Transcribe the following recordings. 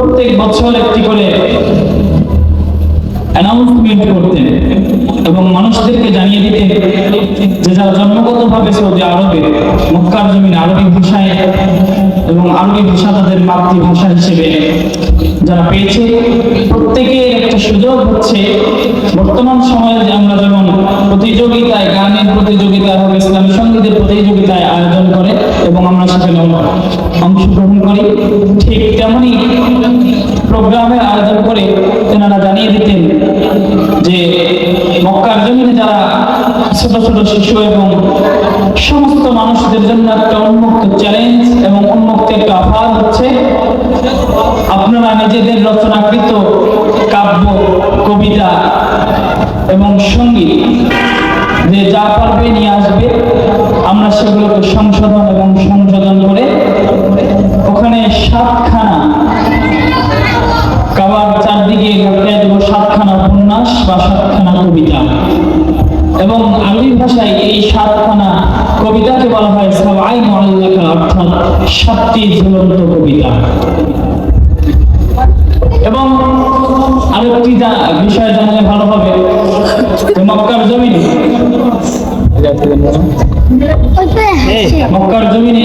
প্রত্যেক বছর একটি করে অ্যানাউন্সমেন্ট করতেন এবং মানুষদেরকে জানিয়ে দিতেন যে যারা জন্মগতভাবে সৌদি আরবে, মক্কার জমিন আরবি ভাষায় এবং আরবি ভাষা তাদের মাতৃভাষা হিসেবে যারা পেয়েছে, প্রত্যেকের একটা সুযোগ হচ্ছে বর্তমান সময়ে যে আমরা যেমন প্রতিযোগিতায়, গানের প্রতিযোগিতা হবে ইসলামী সঙ্গীতের প্রতিযোগিতায় আয়োজন করে এবং আমরা সেখানে অংশগ্রহণ করি, ঠিক তেমনই প্রোগ্রামের আয়োজন করে তেনারা জানিয়ে দিতেন যে মক্কার জমিনে যারা ছোট ছোট শিশু এবং সমস্ত মানুষদের জন্য একটা উন্মুক্ত চ্যালেঞ্জ এবং উন্মুক্ত একটা অফার হচ্ছে, আপনারা নিজেদের রচনাকৃত কাব্য, কবিতা এবং সংগীত যে যা পারবে নিয়ে আসবে, আমরা সেগুলোকে সংশোধন এবং সংশোধন করে ওখানে সাতখানা কাবার চারদিকে লটকায় দেবো সাতখানা উপন্যাস বা সাতখানা কবিতা। এবং আরবি ভাষায় এই সাতখানা কবিতাকে বলা হয় সাবাই মহাল্লাকা অর্থাৎ সাতটি ঝুলন্ত কবিতা। এবং আরেকটি যা- বিষয় জানলে ভালো হবে মক্কার জমিনে মক্কার জমিনে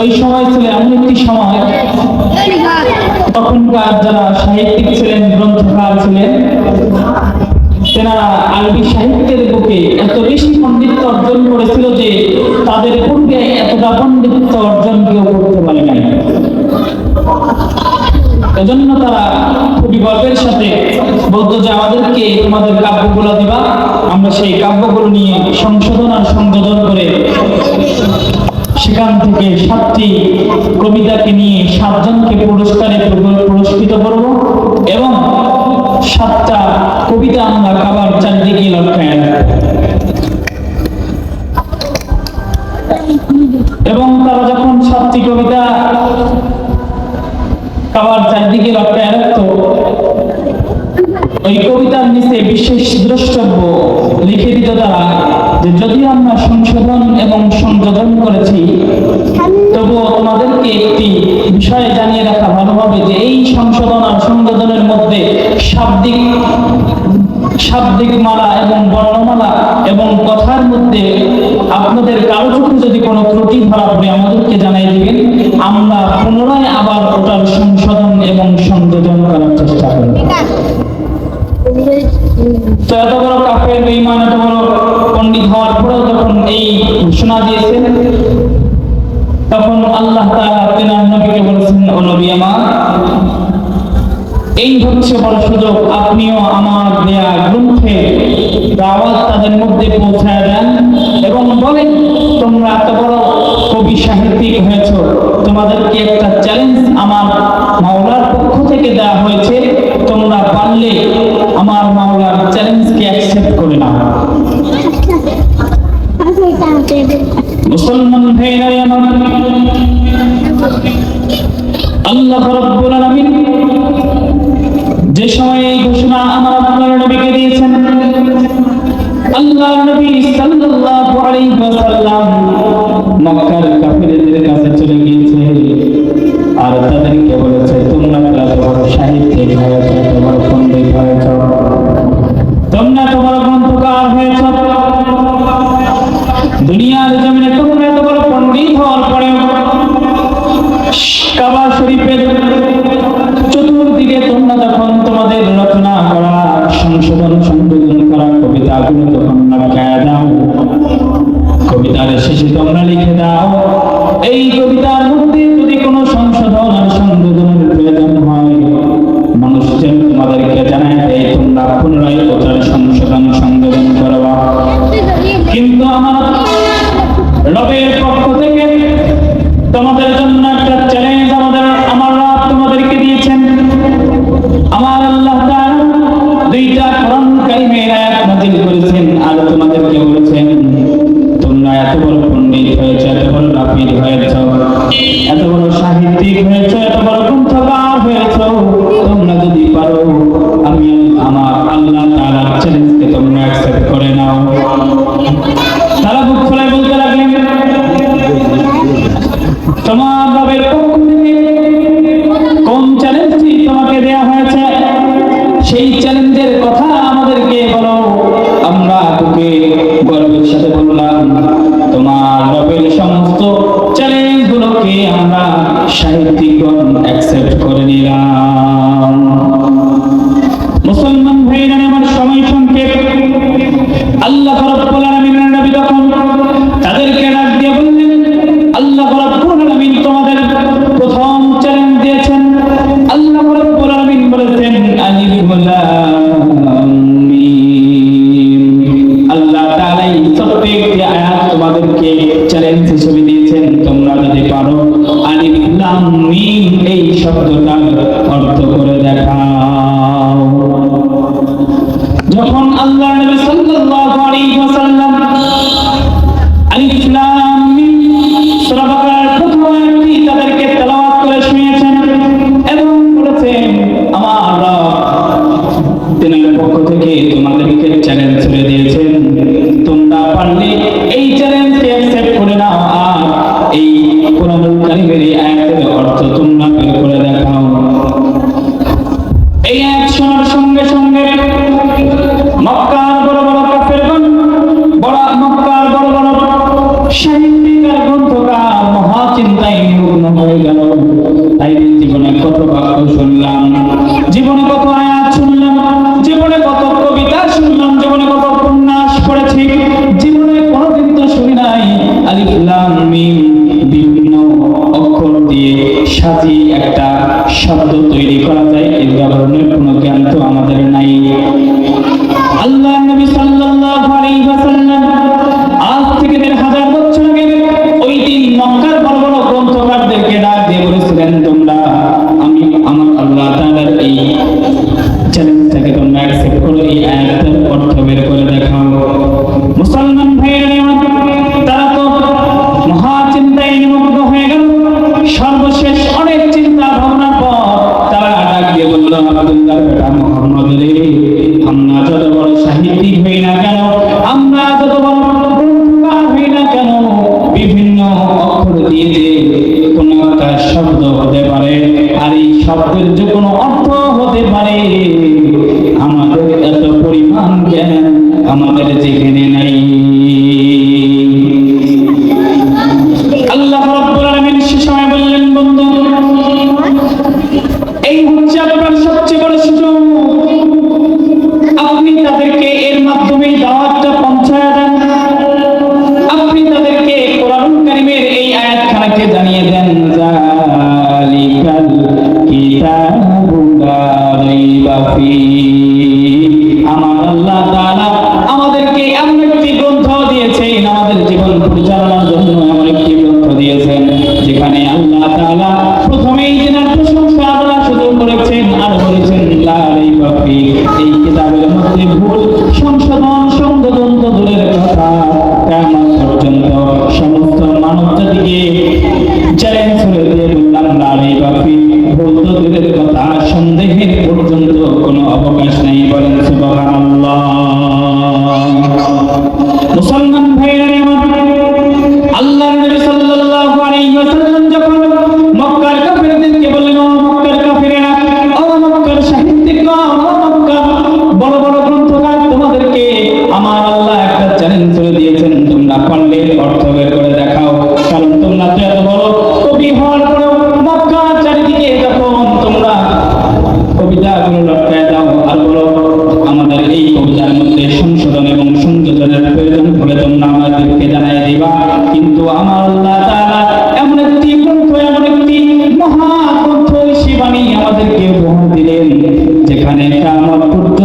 ওই সময় ছিল এমন একটি সময়, তখনকার যারা সাহিত্যিক ছিলেন, গ্রন্থকার ছিলেন আরবি সাহিত্যের বুকে এত বেশি পণ্ডিত্য অর্জন করেছিল যে তাদের পূর্বে এতটা পণ্ডিত্য অর্জন কেউ করতে পারে নাই। এজন্য তারা খুবই গর্বের সাথে বলতো যে, আমাদেরকে তোমাদের কাব্যগুলো দিবা, আমরা সেই কাব্যগুলো নিয়ে সংশোধন আর সংযোজন করে সেখান থেকে সাতটি কবিতাকে নিয়ে সাতজনকে পুরস্কারে পুরস্কৃত করব এবং সাতটা কবিতা আমরা কাবার চারদিকে লটকায় এবং তারা যখন সাতটি কবিতা কাবার চারদিকে লটকায় রাখতো, ওই কবিতার নিচে বিশেষ দ্রষ্টব্য লিখে দিত তারা যে, যদিও আমরা সংশোধন এবং সংযোজন করেছি তবুও তোমাদেরকে একটি বিষয়ে জানিয়ে রাখা ভালো হবে যে এই সংশোধন আর সংযোজনের মধ্যে শাব্দিক শাব্দিক মালা এবং বর্ণমালা এবং কথার মধ্যে আপনাদের কারও চোখে যদি কোনো ত্রুটি ধরা পড়ে আমাদেরকে জানাই দিবেন। আমরা পুনরায় আবার ওটার সংশোধন এবং সংযোজন করার চেষ্টা করব। তো এত বড় কাফের বেঈমান এত বড় পণ্ডিত হওয়ার পরেও যখন এই ঘোষণা দিয়েছেন, তখন আল্লাহ নবীকে বলেছেন, ও নবী আমার, এই হচ্ছে বড় সুযোগ। আপনিও আমার দেয়া গ্রন্থে দাওয়াত তাদের মধ্যে পৌঁছায় দেন এবং বলেন, তোমরা এত বড় কবি সাহিত্যিক হয়েছ, তোমাদেরকে আল্লাহ রাব্বুল এই কবিতার মধ্যে মুসলমান ভাইরা আমার সময় সংক্ষেপ। একটা শব্দ তৈরি করা যায় এই ধরনের কোনো জ্ঞান তো আমাদের নাই। আল্লাহ নবী শব্দের যে কোনো অর্থ হতে পারে। আমাদের এত পরিমাণ জ্ঞান আমাদের যেখানে নাই। আল্লাহ রাব্বুল সময় বললেন, বন্ধু, এই হচ্ছে আপনার সবচেয়ে বড় সুযোগ। আপনি তাদেরকে manera যেখানে কামত করতে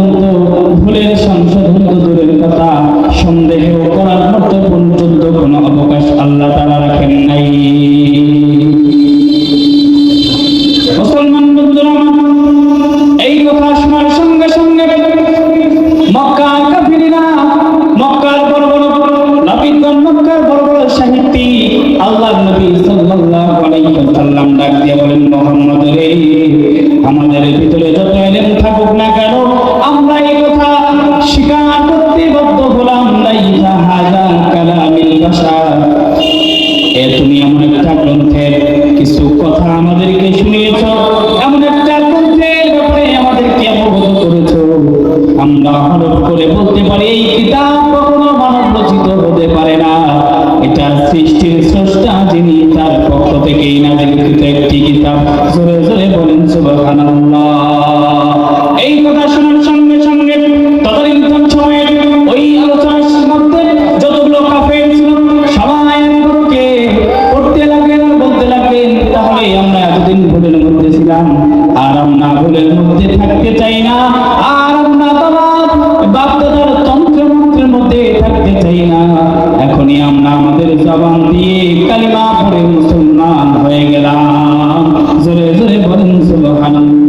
这些保险公司，我还能。